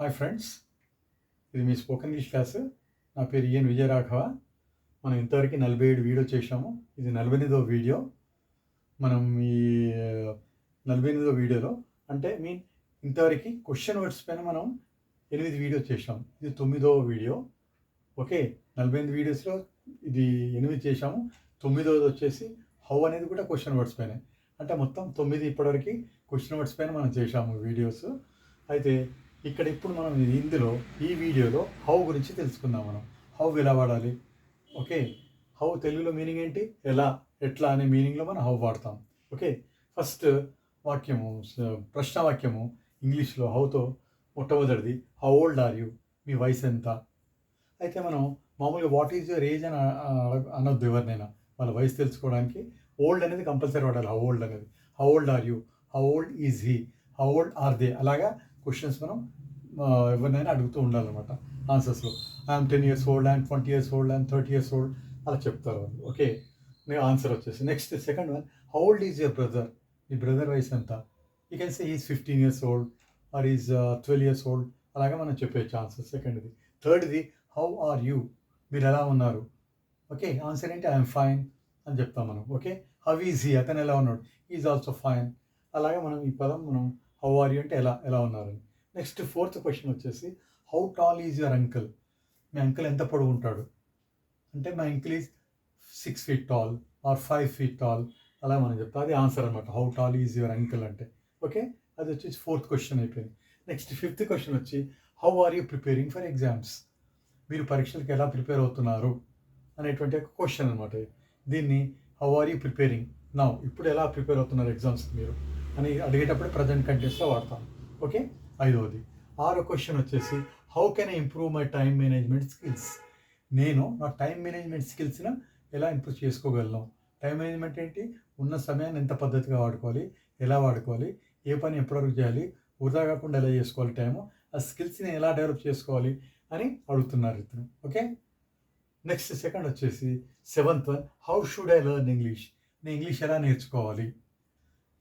Hi friends ఇది మీ spoken English class నా పేరు ఈఎన్ విజయరాఘవ మనం ఇంతవరకు నలభై ఏడు వీడియో చేసాము ఇది నలభై ఎనిమిదో వీడియో మనం ఈ నలభై ఎనిమిదో వీడియోలో అంటే మీన్ ఇంతవరకు క్వశ్చన్ వర్డ్స్ పైన మనం ఎనిమిది వీడియో చేసాం ఇది తొమ్మిదో వీడియో ఓకే నలభై ఎనిమిది వీడియోస్లో ఇది ఎనిమిది చేసాము తొమ్మిదోది వచ్చేసి హౌ అనేది కూడా క్వశ్చన్ వర్డ్స్ పైన. అంటే మొత్తం తొమ్మిది ఇప్పటివరకు క్వశ్చన్ వర్డ్స్ పైన మనం చేసాము వీడియోస్ అయితే ఇక్కడ ఇప్పుడు మనం ఇందులో ఈ వీడియోలో హౌ గురించి తెలుసుకుందాం మనం. హౌ ఎలా వాడాలి? ఓకే హౌ తెలుగులో మీనింగ్ ఏంటి? ఎలా? ఎట్లా అనే మీనింగ్లో మనం హౌ వాడతాం. ఓకే ఫస్ట్ వాక్యము ప్రశ్న వాక్యము ఇంగ్లీష్లో హౌతో మొట్టమొదటిది హౌ ఓల్డ్ ఆర్ యూ మీ వయసు ఎంత? అయితే మనం మామూలుగా వాట్ ఈజ్ యువర్ ఏజ్ అని అనొద్దు ఎవరినైనా. వాళ్ళ వయసు తెలుసుకోవడానికి ఓల్డ్ అనేది కంపల్సరీ వాడాలి హౌ ఓల్డ్ అనేది. How old are you how old is he how old are they అలాగా క్వశ్చన్స్ మనం ఎవరినైనా అడుగుతూ ఉండాలన్నమాట ఆన్సర్స్లో I'm ten years old I'm twenty years old I'm thirty years old అలా చెప్తారు వాళ్ళు. ఓకే ఆన్సర్ వచ్చేసి. Next second one how old is your brother me brother వయసు ఎంత? You can say is fifteen years old or is twelve years old అలాగే మనం చెప్పేయచ్చు answer సెకండ్ది థర్డ్ది how are you మీరు ఎలా ఉన్నారు? ఓకే ఆన్సర్ ఏంటి? ఐఎమ్ ఫైన్ అని చెప్తాం మనం. ఓకే హౌ ఈజ్ హీ అతను ఎలా ఉన్నాడు? ఈజ్ ఆల్సో ఫైన్ అలాగే మనం ఈ పదం మనం హౌ ఆర్ యూ అంటే ఎలా ఎలా ఉన్నారని. నెక్స్ట్ ఫోర్త్ క్వశ్చన్ వచ్చేసి how tall is your uncle? Me uncle ఎంత పొడవు ఉంటాడు? అంటే మా uncle is six feet tall or five feet tall అలా మనం చెప్తాం. అది ఆన్సర్ అనమాట how tall is your uncle అంటే. ఓకే? అది వచ్చేసి ఫోర్త్ క్వశ్చన్ అయిపోయింది. నెక్స్ట్ ఫిఫ్త్ క్వశ్చన్ వచ్చి how are you preparing for exams? మీరు పరీక్షలకు ఎలా ప్రిపేర్ అవుతున్నారు? అనేటువంటి ఒక క్వశ్చన్ అనమాట దీన్ని హౌ ఆర్ యూ ప్రిపేరింగ్? నా ఇప్పుడు ఎలా ప్రిపేర్ అవుతున్నారు ఎగ్జామ్స్కి మీరు? అని అడిగేటప్పుడు ప్రజెంట్ కంటెన్స్లో వాడతాం. ఓకే ఐదవది. ఆరో క్వశ్చన్ వచ్చేసి how can I improve my time management skills నేను నా టైం మేనేజ్మెంట్ స్కిల్స్ని ఎలా ఇంప్రూవ్ చేసుకోగలను? టైం మేనేజ్మెంట్ ఏంటి? ఉన్న సమయాన్ని ఎంత పద్ధతిగా వాడుకోవాలి? ఎలా వాడుకోవాలి? ఏ పని ఎప్పటివరకు చేయాలి? వృధా కాకుండా ఎలా చేసుకోవాలి టైము ఆ స్కిల్స్ని ఎలా డెవలప్ చేసుకోవాలి? అని అడుగుతున్నారు ఇతను. ఓకే నెక్స్ట్ సెకండ్ వచ్చేసి seventh one how should I learn English నేను ఇంగ్లీష్ ఎలా నేర్చుకోవాలి?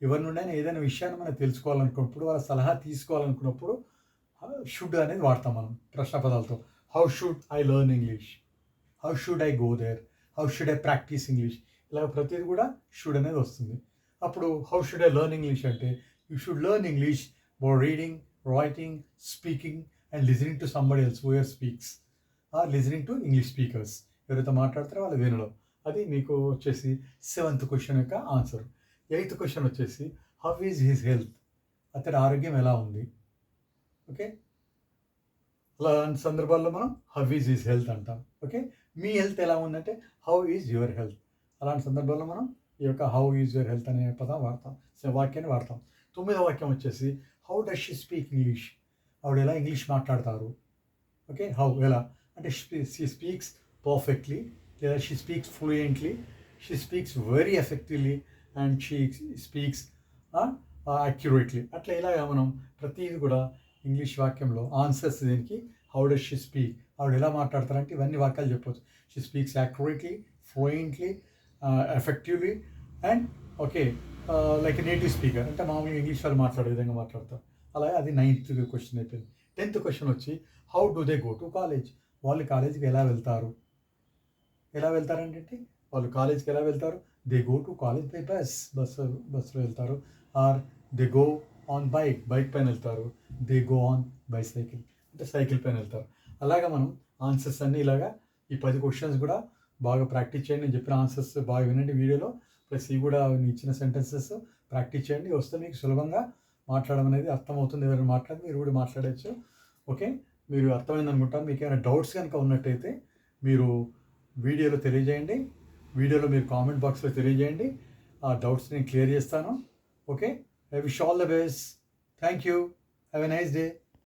ఎవరి నుండైనా ఏదైనా విషయాన్ని మనం తెలుసుకోవాలనుకున్నప్పుడు వాళ్ళ సలహా తీసుకోవాలనుకున్నప్పుడు షుడ్ అనేది వాడతాం మనం ప్రశ్న పదాలతో. How should I learn English how should I go there how should I practise English ఇలా ప్రతిదీ కూడా షుడ్ అనేది వస్తుంది. అప్పుడు how should I learn English అంటే you should learn English bore reading writing speaking and listening to somebody else whoever speaks or listening to English speakers ఎవరైతే మాట్లాడతారో వాళ్ళు వినడం అది మీకు వచ్చేసి సెవెంత్ క్వశ్చన్ యొక్క ఆన్సర్ ఎయిత్ క్వశ్చన్ వచ్చేసి హౌ ఈజ్ హిస్ హెల్త్ అతడి ఆరోగ్యం ఎలా ఉంది? ఓకే? అలాంటి సందర్భాల్లో మనం హౌ ఈజ్ హిస్ హెల్త్ అంటాం. ఓకే? మీ హెల్త్ ఎలా ఉందంటే హౌ ఈజ్ యువర్ హెల్త్ అలాంటి సందర్భాల్లో మనం ఈ యొక్క హౌ ఈజ్ యువర్ హెల్త్ అనే పదం వాడతాం. వాక్యాన్ని వాడతాం. తొమ్మిదో వాక్యం వచ్చేసి how does she speak English ఆవిడ ఎలా ఇంగ్లీష్ మాట్లాడతారు? ఓకే? హౌ ఎలా? అంటే షీ స్పీక్స్ పర్ఫెక్ట్లీ లేదా she speaks fluently she speaks very effectively and she speaks accurately అట్లా ఇలాగా మనం ప్రతిదీ కూడా ఇంగ్లీష్ వాక్యంలో ఆన్సర్స్ దీనికి హౌ డస్ షీ స్పీక్ ఆవిడ ఎలా మాట్లాడతారంటే ఇవన్నీ వాక్యాలు చెప్పొచ్చు. She speaks accurately fluently effectively and okay like native speaker అంటే మామూలుగా ఇంగ్లీష్ వాళ్ళు మాట్లాడే విధంగా మాట్లాడతారు. అలాగే అది నైన్త్ క్వశ్చన్ అయిపోయింది. టెన్త్ క్వశ్చన్ వచ్చి how do they go to college వాళ్ళు కాలేజీకి ఎలా వెళ్తారు? ఎలా వెళ్తారంటే వాళ్ళు కాలేజ్కి ఎలా వెళ్తారు? They go to college by bus bus బస్సులో వెళ్తారు. Or they go on bike bike పైన వెళ్తారు. They go on by cycle అంటే సైకిల్ పైన వెళ్తారు. అలాగా మనం ఆన్సర్స్ అన్నీ ఇలాగా ఈ పది క్వశ్చన్స్ కూడా బాగా ప్రాక్టీస్ చేయండి. నేను చెప్పిన ఆన్సర్స్ బాగా వినండి వీడియోలో. ప్లస్ ఇవి కూడా ఇచ్చిన సెంటెన్సెస్ ప్రాక్టీస్ చేయండి. వస్తే మీకు సులభంగా మాట్లాడడం అనేది అర్థమవుతుంది. ఎవరైనా మాట్లాడి మీరు కూడా మాట్లాడచ్చు. ఓకే మీరు అర్థమైంది అనుకుంటాను మీకు ఏమైనా డౌట్స్ కనుక ఉన్నట్టయితే మీరు వీడియోలో తెలియజేయండి. వీడియోలో మీరు కామెంట్ బాక్స్లో తెలియజేయండి. ఆ డౌట్స్ నేను క్లియర్ చేస్తాను. Okay? I wish all the best thank you have a nice day